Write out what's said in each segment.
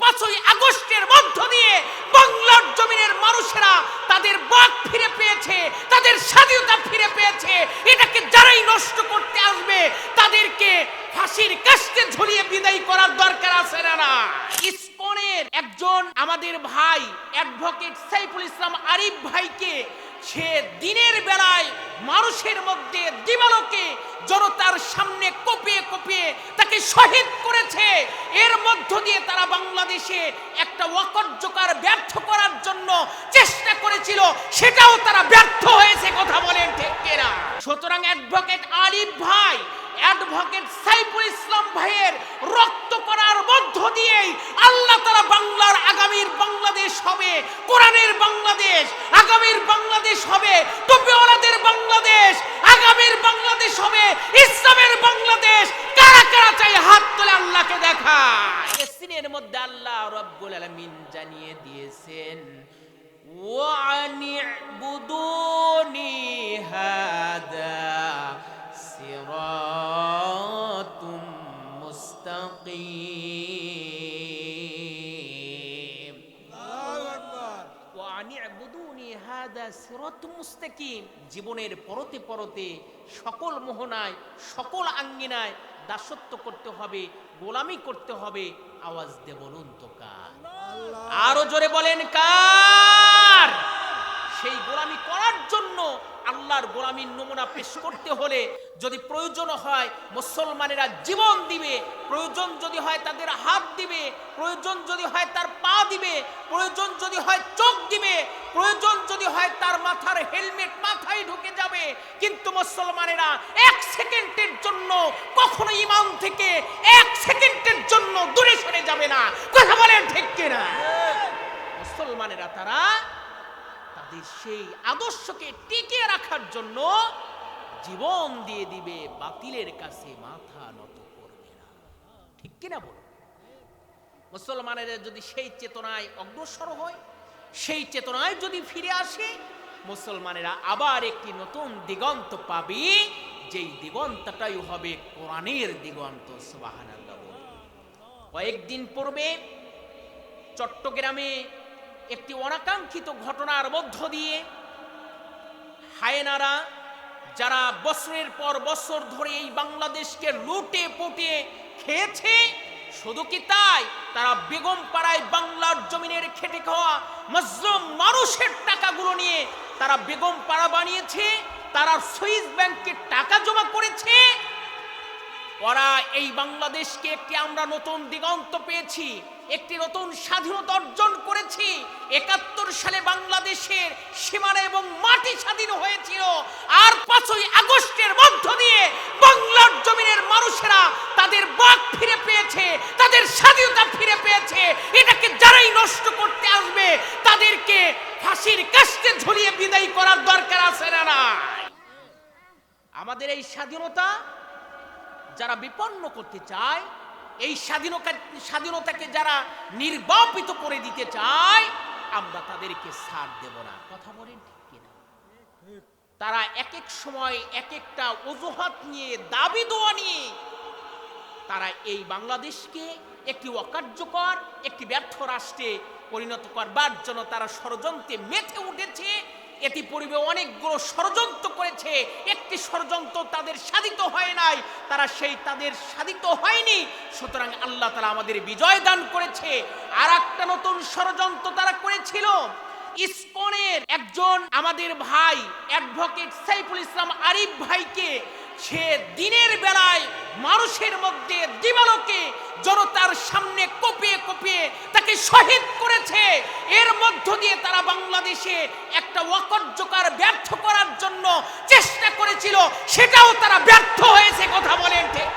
পাঁচই আগস্টের মধ্য দিয়ে বাংলার জমিনের মানুষেরা তাদের বাক ফিরে পেয়েছে, তাদের স্বাধীনতা ফিরে পেয়েছে। এটাকে যারাই নষ্ট করতে আসবে, তাদেরকে ফাঁসির কাস্তে ঝুলিয়ে বিদায় করার দরকার আছে না না। ইসকনের একজন আমাদের ভাই অ্যাডভোকেট সাইফুল ইসলাম আরিফ ভাইকে সে দিনের বেলায় মানুষের মধ্যে দিবালোকে জনতার সামনে কপিয়ে কপিয়ে তাকে শহীদ করেছে। এর মধ্য দিয়ে তারা বাংলাদেশে একটা অকর্যকার ব্যর্থ করার জন্য চেষ্টা করেছিল, সেটাও তারা ব্যর্থ হয়েছে, কথা বলেন ঠিক সুতরাং অ্যাডভোকেট আরিফ ভাই অ্যাডভোকেট সাইফুল ইসলাম ভাইয়ের রক্ত করার মধ্য দিয়েই আল্লাহ তারা বাংলার আগামীর বাংলাদেশ হবে, কোরআনের বাংলাদেশ, আগামীর বাংলাদেশ হবে টুপিওয়ালাদের বাংলাদেশ, আগামীর বাংলাদেশ হবে, ইসলামের বাংলাদেশ। কারা কারা চাই হাত তুলে আল্লাহকে দেখা এসিনের মধ্যে আল্লাহ রব্বুল আলামিন জানিয়ে দিয়েছেন ওয়ান সিরাতুম জীবনের পরতে পরতে সকল মোহনায় সকল আঙ্গিনায় দাসত্ব করতে হবে গোলামি করতে হবে আওয়াজ দে বলুন তো কার আরও জোরে বলেন কার? সেই গোলামি করার জন্য আল্লাহর গোলামির নমুনা পেশ করতে হলে যদি প্রয়োজন হয় মুসলমানেরা জীবন দিবে। প্রয়োজন যদি হয় তাদের হাত দিবে। প্রয়োজন যদি হয় তার পা দিবে। প্রয়োজন যদি হয় চোখ দিবে। প্রয়োজন যদি হয় তার মাথার হেলমেট মাথায় ঢুকে যাবে। কিন্তু মুসলমানেরা এক সেকেন্ডের জন্য কখনো ইমান থেকে এক সেকেন্ডের জন্য দূরে সরে যাবে না। কথা বলেন ঠিক কিনা? মুসলমানেরা তারা তাদের সেই আদর্শকে টিকিয়ে রাখার জন্য জীবন দিয়ে দিবে, বাতিলের কাছে মাথা নত করবে না ঠিক কিনা বল মুসলমানেরা যদি সেই চেতনায় অগ্রসর হয়, সেই চেতনায় যদি ফিরে আসে, মুসলমানেরা আবার একটি নতুন দিগন্ত পাবে, যেই দিগন্তটাই হবে কোরআনের দিগন্ত বলুন। কয়েকদিন পূর্বে চট্টগ্রামে একটি অনাকাঙ্ক্ষিত ঘটনার মধ্য দিয়ে হায়েনারা যারা বছরের পর বছর ধরে এই বাংলাদেশকে লুটে পুটে খেয়েছে, শুধু কি তাই? তারা বেগম পাড়ায় বাংলার জমিনের খেটে খাওয়া মজলুম মানুষের টাকাগুলো নিয়ে তারা বেগম পাড়া বানিয়েছে, তারা সুইস ব্যাংকে টাকা জমা করেছে। ওরা এই বাংলাদেশকে একটি আমরা নতুন দিগন্ত পেয়েছি। একটি নতুন স্বাধীনতা অর্জন করেছি। একাত্তর সালে বাংলাদেশের সীমানা এবং মাটি স্বাধীন হয়েছিল। আর পাঁচই আগস্টের মধ্য দিয়ে বাংলার জমিনের মানুষেরা তাদের বাক ফিরে পেয়েছে, তাদের স্বাধীনতা ফিরে পেয়েছে। এটাকে যারাই নষ্ট করতে আসবে, তাদেরকে ফাঁসির কাস্তে ঝুলিয়ে বিদায় করার দরকার আছে না না আমাদের এই স্বাধীনতা যারা বিপন্ন করতে চায় এই স্বাধীনতা, স্বাধীনতাকে যারা নির্বাপিত করে দিতে চায়, আমরা তাদেরকে ছাড় দেব না। কথা বলেন ঠিক কিনা? তারা এক এক সময় এক একটা অজুহাত নিয়ে, দাবি দোয়া নিয়ে, তারা এই বাংলাদেশকে একটি অকার্যকর, একটি ব্যর্থ রাষ্ট্রে পরিণত করবার জন্য তারা ষড়যন্ত্রে মেতে উঠেছে। এটি পূর্বে অনেকগুলো ষড়যন্ত্র করেছে, একটি ষড়যন্ত্র তাদের সাধিত হয় নাই, তারা সেই তাদের সাধিত হয়নি। সুতরাং আল্লাহ তারা আমাদের বিজয় দান করেছে। আর একটা নতুন ষড়যন্ত্র তারা করেছিল, ইসকনের একজন আমাদের ভাই অ্যাডভোকেট সাইফুল ইসলাম আরিফ ভাইকে সে দিনের বেলায় মানুষের মধ্যে দিবালোকে জনতার সামনে কপিয়ে কপিয়ে তাকে শহীদ করেছে। এর মধ্য দিয়ে তারা বাংলাদেশে একটা অকর্যকার ব্যর্থ করার জন্য চেষ্টা করেছিল, সেটাও তারা ব্যর্থ হয়েছে, কথা বলেন ঠিক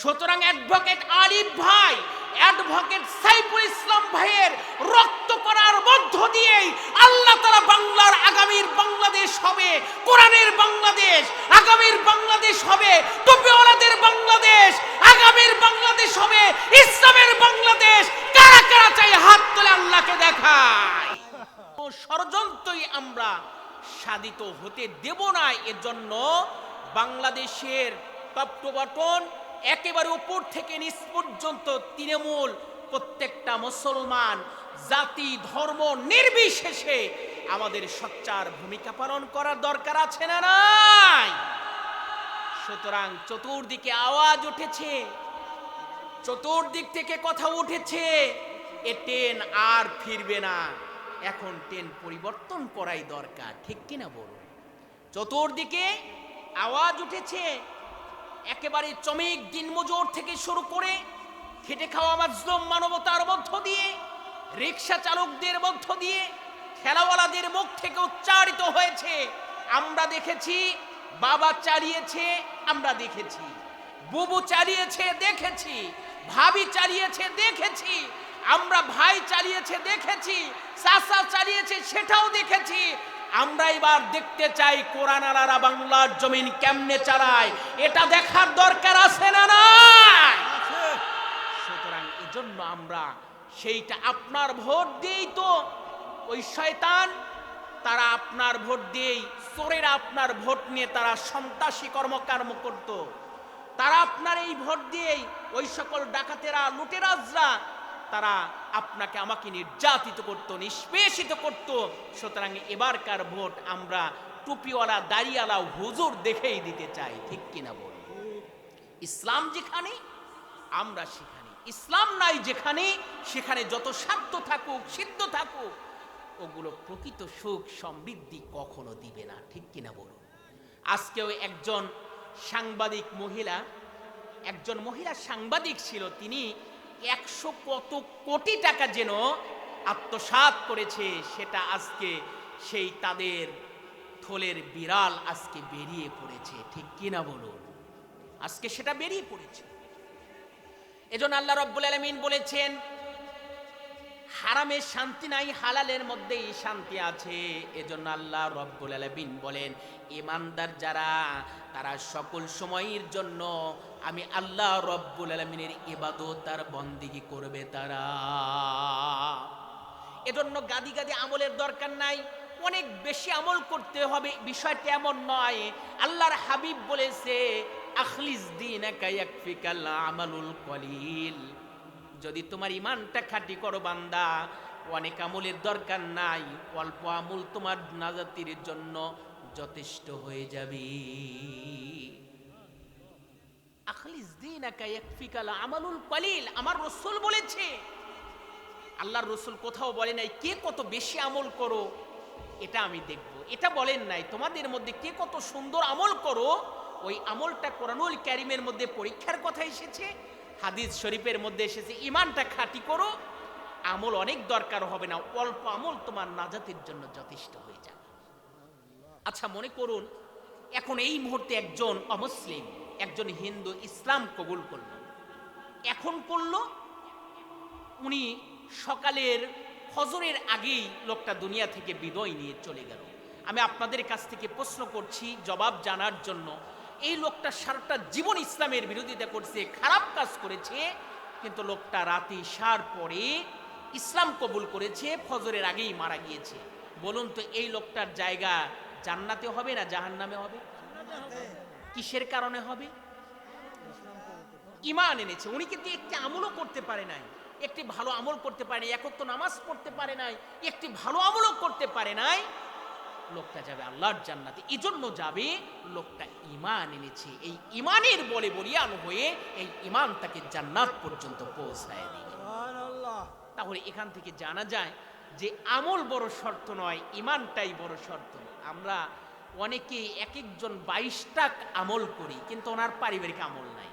সুতরাং অ্যাডভোকেট আরিফ ভাই অ্যাডভোকেট সাইফুল ইসলাম ভাইয়ের রক্ত করার মধ্য দিয়েই আল্লাহ তারা বাংলার আগামীর বাংলাদেশ হবে, কোরআনের বাংলাদেশ, আগামীর বাংলাদেশ হবে টুপিওয়ালাদের বাংলাদেশ, আগামীর বাংলাদেশ হবে, ইসলামের বাংলাদেশ। কারা কারা চাই হাত তুলে আল্লাহকে দেখায়? ষড়যন্ত্রই আমরা সাধিত হতে দেব না, এজন্য বাংলাদেশের টপ বটন একেবারে উপর থেকে নিচ পর্যন্ত তৃণমূল প্রত্যেকটা মুসলমান, জাতি, ধর্ম নির্বিশেষে আমাদের সচ্চার ভূমিকা পালন করার দরকার আছে না নাই? সুতরাং চতুর্দিকে আওয়াজ উঠেছে, চতুর্দিক থেকে কথা উঠেছে, এ ট্রেন আর ফিরবে না। এখন ট্রেন পরিবর্তন করাই দরকার, ঠিক কিনা বলুন? চতুর্দিকে আওয়াজ উঠেছে একেবারে চমেক দিনমজুর থেকে শুরু করে খেটে খাওয়া মাজলুম মানবতার মধ্য দিয়ে, রিক্সা চালকদের মধ্য দিয়ে, খেলাওয়ালাদের মুখ থেকে উচ্চারিত হয়েছে, আমরা দেখেছি, বাবা চালিয়েছে, আমরা দেখেছি। বুবু চালিয়েছে, দেখেছি। ভাবি চালিয়েছে, দেখেছি। আমরা ভাই চালিয়েছে, দেখেছি। চাচা চালিয়েছে, সেটাও দেখেছি। আমরা এবার দেখতে চাই কোরআন আলারা বাংলার জমিন কেমনে চালায়। এটা দেখার দরকার আছে না নাই? সুতরাং এজন্য আমরা সেইটা আপনার ভোট দিয়েই তো ওই শয়তান, তারা আপনার ভোট দিয়েই, চোরেরা আপনার ভোট নিয়ে তারা সন্ত্রাসী কর্মকর্ম করত। তারা আপনার এই ভোট দিয়েই ওই সকল ডাকাতেরা, লুটেরাজরা তারা আপনাকে আমাকে নির্যাতিত করত, নিষ্পেষিত করত। সুতরাং এবারকার ভোট আমরা টুপিওয়ালা, দাড়িওয়ালা, হুজুর দেখেই দিতে চাই, ঠিক কিনা বল ইসলাম যেখানে, আমরা সেখানে। ইসলাম নাই যেখানে, সেখানে যত স্বার্থ থাকুক, সিদ্ধ থাকুক, ওগুলো প্রকৃত সুখ সমৃদ্ধি কখনো দিবে না, ঠিক কিনা বলুন? আজকেও একজন সাংবাদিক মহিলা, একজন মহিলা সাংবাদিক ছিল, তিনি একশো কত কোটি টাকা যেন আত্মসাত করেছে সেটা আজকে সেই তাদের থলের বিড়াল আজকে বেরিয়ে পড়েছে। ঠিক কিনা বলুন? আজকে সেটা বেরিয়ে পড়েছে। এজন আল্লাহ রব্বুল আলমিন বলেছেন হারামের শান্তি নাই, হালালের মধ্যেই শান্তি আছে। এজন্য আল্লাহ রব্বুল আলমিন বলেন ইমানদার যারা, তারা সকল সময়ের জন্য আমি আল্লাহ রব্বুল আলমিনের ইবাদত তার বন্দিগি করবে তারা। এজন্য গাদি গাদি আমলের দরকার নাই। অনেক বেশি আমল করতে হবে, বিষয়টা এমন নয়। আল্লাহর হাবিব বলেছে, আখলিস দিন একাই এক ফিকাল আমালুল কলিল। যদি তোমার ইমানটা খাঁটি করো বান্দা, অনেক আমলের দরকার নাই, অল্প আমল তোমার নাজাতির জন্য যথেষ্ট হয়ে যাবে। আখলিস দিন আমালুল কলিল, আমার রসুল বলেছে। আল্লাহর রসুল কোথাও বলে নাই, কে কত বেশি আমল করো, এটা আমি দেখব। এটা বলেন নাই, তোমাদের মধ্যে কে কত সুন্দর আমল করো, ওই আমলটা কোরআনুল ক্যারিমের মধ্যে পরীক্ষার কথা এসেছে। হাদিস শরীফের মধ্যে এসেছে, ইমানটা খাঁটি করো, আমল অনেক দরকার হবে না, অল্প আমল তোমার নাজাতের জন্য যথেষ্ট হয়ে যাবে। আচ্ছা মনে করুন, এখন এই মুহূর্তে একজন অমুসলিম, একজন হিন্দু ইসলাম কবুল করল। এখন করল, উনি সকালের, ফজরের আগেই লোকটা দুনিয়া থেকে বিদয় নিয়ে চলে গেল। আমি আপনাদের কাছ থেকে প্রশ্ন করছি, জবাব জানার জন্য এই লোকটা সারাটা জীবন ইসলামের বিরোধিতা করছে, খারাপ কাজ করেছে, কিন্তু লোকটা রাতে সার পরে ইসলাম কবুল করেছে, ফজরের আগেই মারা গিয়েছে। বলুন তো, এই লোকটার জায়গা জান্নাতে হবে না জাহান্নামে হবে? কিসের কারণে হবে? ইমান এনেছে। উনি কিন্তু একটি আমলও করতে পারে নাই। একটি ভালো আমল করতে পারে নাই, একত্র নামাজ পড়তে পারে নাই, একটি ভালো আমলও করতে পারে নাই। লোকটা যাবে আল্লাহর জান্নাতে। এই জন্য যাবে লোকটা ইমান এনেছে। এই ইমানের বলে বলিয়ান হয়ে এই ইমান তাকে জান্নাত পর্যন্ত পৌঁছায় দিবে। তাহলে এখান থেকে জানা যায় যে আমল বড় শর্ত নয় ইমানটাই বড় শর্ত। আমরা অনেকে এক একজন বাইশটা আমল করি কিন্তু ওনার পারিবারিক আমল নাই।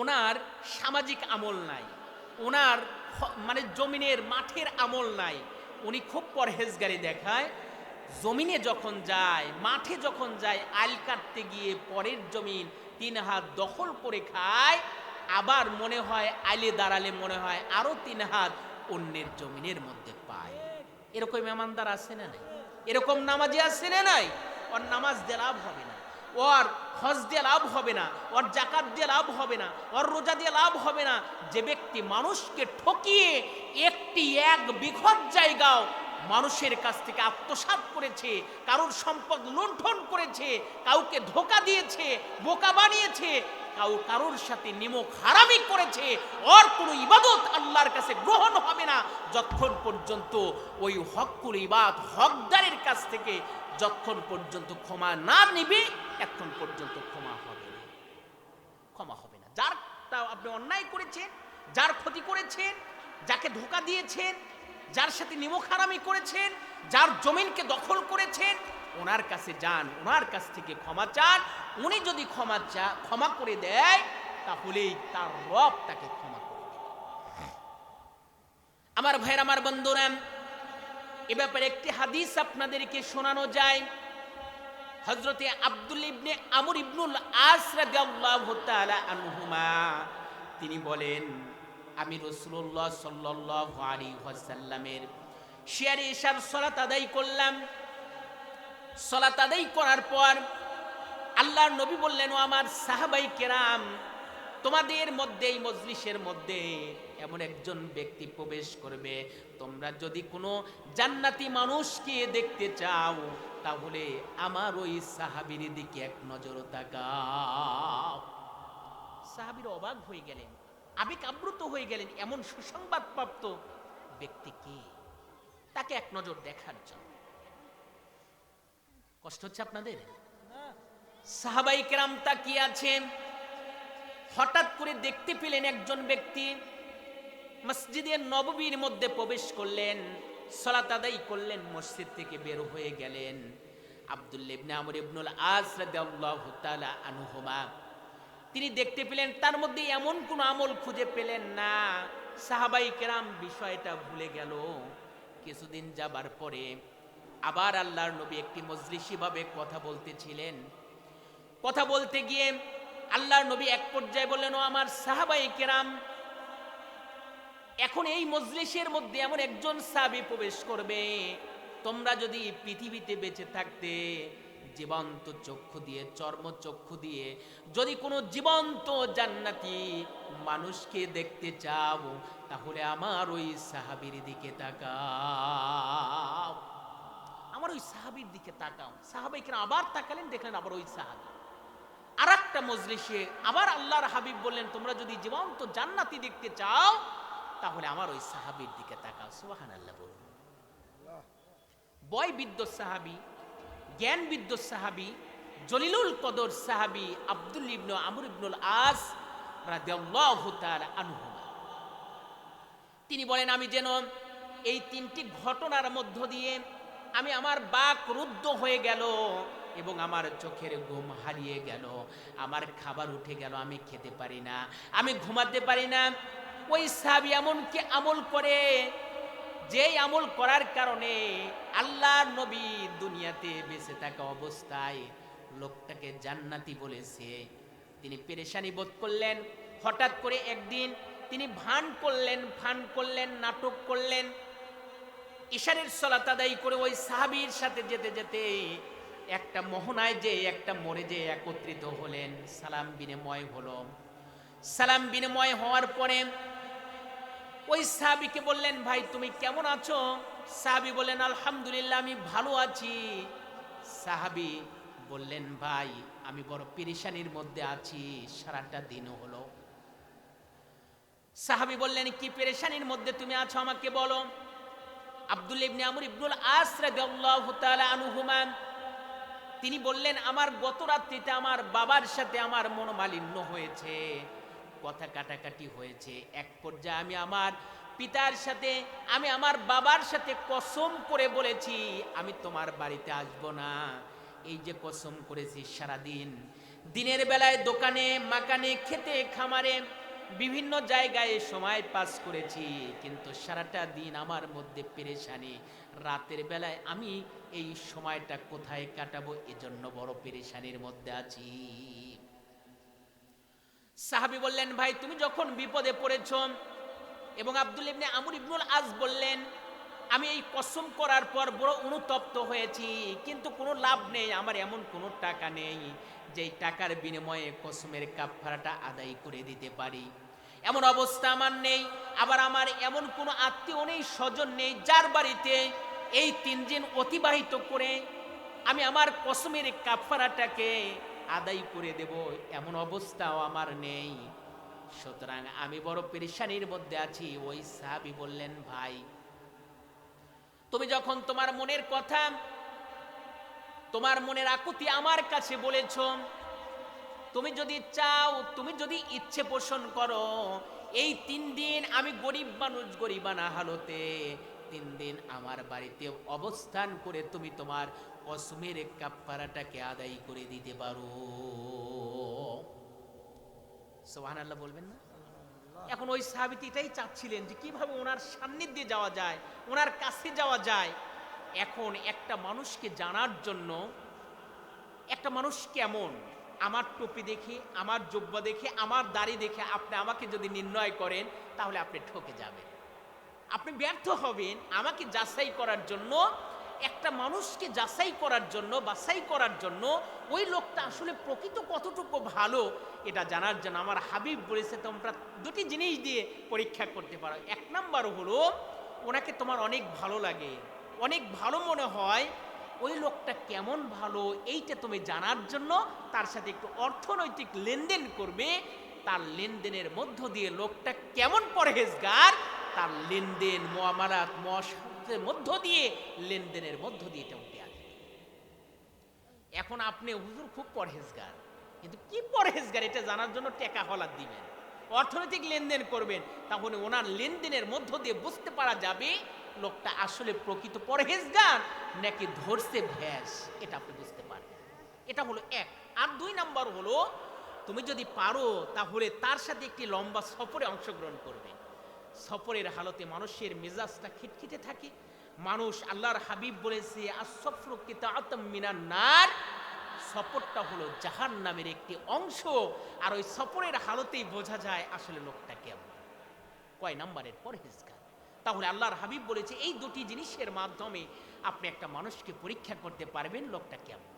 ওনার সামাজিক আমল নাই। ওনার মানে জমিনের মাঠের আমল নাই। উনি খুব পরহেজগারি দেখায় জমিনে যখন যায়, মাঠে যখন যায়, আল কাটতে গিয়ে পরের জমিন তিন হাত দখল করে খায়, আবার মনে হয় আলে দাঁড়ালে মনে হয় আরও তিন হাত অন্যের জমিনের মধ্যে পায়। এরকম মেমানদার আছে না নাই? এরকম নামাজি আছে না নাই? ওর নামাজ দিয়ে লাভ হবে না। ওর হজ দিয়ে লাভ হবে না। ওর জাকাত দিয়ে লাভ হবে না। ওর রোজা দিয়ে লাভ হবে না। যে ব্যক্তি মানুষকে ঠকিয়ে একটি এক বিঘত জায়গাও মানুষের কাছ থেকে আত্মসাৎ করেছে, কারোর সম্পদ লুণ্ঠন করেছে, কাউকে ধোকা দিয়েছে, বোকা বানিয়েছে, কাউ কারোর সাথে নিমক হারামি করেছে। ওর কোনো ইবাদত আল্লাহর কাছে গ্রহণ হবে না। যতক্ষণ পর্যন্ত ওই হকুল ইবাদ হকদারের কাছ থেকে যতক্ষণ পর্যন্ত ক্ষমা না নিবে, এতক্ষণ পর্যন্ত ক্ষমা হবে না। ক্ষমা হবে না। যার আপনি অন্যায় করেছেন, যার ক্ষতি করেছেন, যাকে ধোকা দিয়েছেন যার সাথে নিমক হারামি করেছেন, যার জমিনকে দখল করেছেন, ওনার কাছে যান, ওনার কাছ থেকে ক্ষমা চান। উনি যদি ক্ষমা চা, ক্ষমা করে দেয়, তাহলেই তার রব তাকে ক্ষমা করে আমার ভাইয়ের, আমার বন্ধুরা, এ ব্যাপারে একটি হাদিস আপনাদেরকে শোনানো যায়। হজরতে আব্দুল ইবনে আমর ইবনুল আস রাদিয়াল্লাহু তাআলা আনহুমা, তিনি বলেন আমি রাসূলুল্লাহ সাল্লাল্লাহু আলাইহি ওয়াসাল্লামের শিয়ারে সালাত আদায় করলাম। সালাত আদায় করার পর আল্লাহর নবী বললেন আমার সাহাবাই কেরাম, তোমাদের মধ্যে, এই মজলিসের মধ্যে এমন একজন ব্যক্তি প্রবেশ করবে। তোমরা যদি কোনো জান্নাতি মানুষকে দেখতে চাও, তাহলে আমার ওই সাহাবির দিকে এক নজর তাকাও। সাহাবির অবাক হয়ে গেলেন। আবেগ আপ্লুত হয়ে গেলেন এমন সুসংবাদ প্রাপ্ত ব্যক্তি কে? তাকে এক নজর দেখার জন্য। কষ্ট হচ্ছে আপনাদের? সাহাবাই কেরাম তাকিয়ে আছেন। হঠাৎ করে দেখতে পেলেন একজন ব্যক্তি মসজিদের নববীর মধ্যে প্রবেশ করলেন, সলাত আদায় করলেন, মসজিদ থেকে বের হয়ে গেলেন। আব্দুল্লাহ ইবনে আমর ইবনুল আস রাদিয়াল্লাহু তাআলা আনহুমা তিনি দেখতে পেলেন, তার মধ্যে এমন কোন আমল খুঁজে পেলেন না। সাহাবাই কেরাম বিষয়টা ভুলে গেল। কিছুদিন যাবার পরে আবার আল্লাহর নবী একটি মজলিসি ভাবে কথা বলতেছিলেন। কথা বলতে গিয়ে আল্লাহর নবী এক পর্যায়ে বললেন, ও আমার সাহাবাই কেরাম, এখন এই মজলিসের মধ্যে এমন একজন সাহাবী প্রবেশ করবে। তোমরা যদি পৃথিবীতে বেঁচে থাকতে জীবন্ত চক্ষু দিয়ে চর্ম চক্ষু দিয়ে যদি কোনো জীবন্ত জান্নাতি মানুষকে দেখতে চাও তাহলে আমার ওই সাহাবীর দিকে তাকাও। আমার ওই সাহাবীর দিকে তাকাও। সাহাবাই কেন আবার তাকালেন দেখলেন আবার ওই সাহাবী। আর একটা মজলিসে আবার আল্লাহর হাবিব বললেন তোমরা যদি জীবন্ত জান্নাতি দেখতে চাও তাহলে আমার ওই সাহাবীর দিকে তাকাও। সুবাহান আল্লাহ বলুন। বয় বিদ্য সাহাবি জ্ঞান বিদ্যুৎ সাহাবি, জলিলুল কদর সাহাবি আব্দুল ইবনু আমর ইবনুল আস আনহুমা। তিনি বলেন, আমি যেন এই তিনটি ঘটনার মধ্য দিয়ে আমি আমার বাক রুদ্ধ হয়ে গেল এবং আমার চোখের ঘুম হারিয়ে গেল। আমার খাবার উঠে গেল, আমি খেতে পারি না, আমি ঘুমাতে পারি না। ওই সাহাবি এমনকি আমল করে যেই আমল করার কারণে আল্লাহর নবী দুনিয়াতে বেঁচে থাকা অবস্থায় লোকটাকে জান্নাতি বলেছে। তিনি পেরেশানি বোধ করলেন, হঠাৎ করে একদিন তিনি ভান করলেন ফান করলেন, নাটক করলেন। ইশারের সলাত করে ওই সাহাবীর সাথে যেতে যেতে একটা মোহনায় যে একটা মরে যে একত্রিত হলেন। সালাম বিনিময় হলো। সালাম বিনিময় হওয়ার পরে ওই সাহাবিকে বললেন, ভাই, তুমি কেমন আছো? সাহাবি বললেন, আলহামদুলিল্লাহ, আমি ভালো আছি। সাহাবি বললেন, ভাই, আমি বড় পেরেশানির মধ্যে আছি, সারাটা দিন হলো। সাহাবি বললেন, কি পেরেশানির মধ্যে তুমি আছো আমাকে বলো? আব্দুল ইবনে আমর ইবনুল আস রাদিয়াল্লাহু তাআলা আনহুমা, তিনি বললেন, আমার গত রাত্রিতে আমার বাবার সাথে আমার মনোমালিন্য হয়েছে। কথা কাটাকাটি হয়েছে। এক পর্যায়ে আমি আমার পিতার সাথে, আমি আমার বাবার সাথে কসম করে বলেছি, আমি তোমার বাড়িতে আসব না। এই যে কসম করেছি সারাদিন। দিনের বেলায় দোকানে, মাকানে, খেতে, খামারে বিভিন্ন জায়গায় সময় পাস করেছি, কিন্তু সারাটা দিন আমার মধ্যে পেরেশানি। রাতের বেলায় আমি এই সময়টা কোথায় কাটাবো, এজন্য বড় পেরেশানির মধ্যে আছি। সাহাবি বললেন, ভাই, তুমি যখন বিপদে পড়েছ এবং আব্দুল ইবনে আমর ইবনুল আজ বললেন, আমি এই কসম করার পর বড় অনুতপ্ত হয়েছি, কিন্তু কোনো লাভ নেই, আমার এমন কোনো টাকা নেই, যেই টাকার বিনিময়ে কসমের কাফারাটা আদায় করে দিতে পারি। এমন অবস্থা আমার নেই, আবার আমার এমন কোনো আত্মীয় নেই, স্বজন নেই, যার বাড়িতে এই তিন দিন অতিবাহিত করে আমি আমার কসমের কাফারাটাকে আদায় করে দেব, এমন অবস্থাও আমার নেই। সুতরাং আমি বড় পেরেশানির মধ্যে আছি, ওই সাহাবি বললেন, ভাই, তুমি যখন তোমার মনের কথা, তোমার মনের আকুতি আমার কাছে বলেছ, তুমি যদি চাও, তুমি যদি ইচ্ছে পোষণ করো, এই তিন দিন আমি গরিব মানুষ, গরিবানা হালতে তিন দিন আমার বাড়িতে অবস্থান করে তুমি তোমার কসমের কাপ্পারাটাকে আদায় করে দিতে পারো। সোহান আল্লাহ বলবেন না? এখন ওই সাহাবিত এটাই চাচ্ছিলেন যে কীভাবে ওনার সান্নিধ্যে যাওয়া যায় ওনার কাছে যাওয়া যায়। এখন একটা মানুষকে জানার জন্য একটা মানুষ কেমন? আমার টুপি দেখে আমার যোগ্য দেখে আমার দাড়ি দেখে আপনি আমাকে যদি নির্ণয় করেন তাহলে আপনি ঠকে যাবেন। আপনি ব্যর্থ হবেন, আমাকে যাচাই করার জন্য, একটা মানুষকে যাচাই করার জন্য বাছাই করার জন্য ওই লোকটা আসলে প্রকৃত কতটুকু ভালো, এটা জানার জন্য আমার হাবিব বলেছে, তোমরা দুটি জিনিস দিয়ে পরীক্ষা করতে পারো। এক নাম্বার হলো, ওনাকে তোমার অনেক ভালো লাগে, অনেক ভালো মনে হয়, ওই লোকটা কেমন ভালো, এইটা তুমি জানার জন্য তার সাথে একটু অর্থনৈতিক লেনদেন করবে, তার লেনদেনের মধ্য দিয়ে লোকটা কেমন পরহেজগার তার লেনদেন মোয়ামালাত মহাসের মধ্য দিয়ে লেনদেনের মধ্য দিয়ে এটা উঠে আসবে এখন আপনি, হুজুর খুব পরহেজগার। কিন্তু কি পরহেজগার? এটা জানার জন্য টেকা হলার দিবেন। অর্থনৈতিক লেনদেন করবেন, তাহলে ওনার লেনদেনের মধ্য দিয়ে বুঝতে পারা যাবে লোকটা আসলে প্রকৃত পরহেজগার নাকি ধরছে ভ্যাস এটা আপনি বুঝতে পারবেন। এটা হলো এক। আর দুই নাম্বার হলো, তুমি যদি পারো, তাহলে তার সাথে একটি লম্বা সফরে অংশগ্রহণ করবে। সফরের হালতে মানুষের মেজাজটা খিটখিটে থাকে। মানুষ আল্লাহর হাবিব বলেছে আসফর কিতাআতাম মিনান নার। সফরটা হলো জাহান নামের একটি অংশ। আর ওই সফরের হালতেই বোঝা যায় আসলে লোকটা কেমন। কয় নাম্বারের পর পরহেজগার। তাহলে আল্লাহর হাবিব বলেছে, এই দুটি জিনিসের মাধ্যমে আপনি একটা মানুষকে পরীক্ষা করতে পারবেন লোকটা কেমন?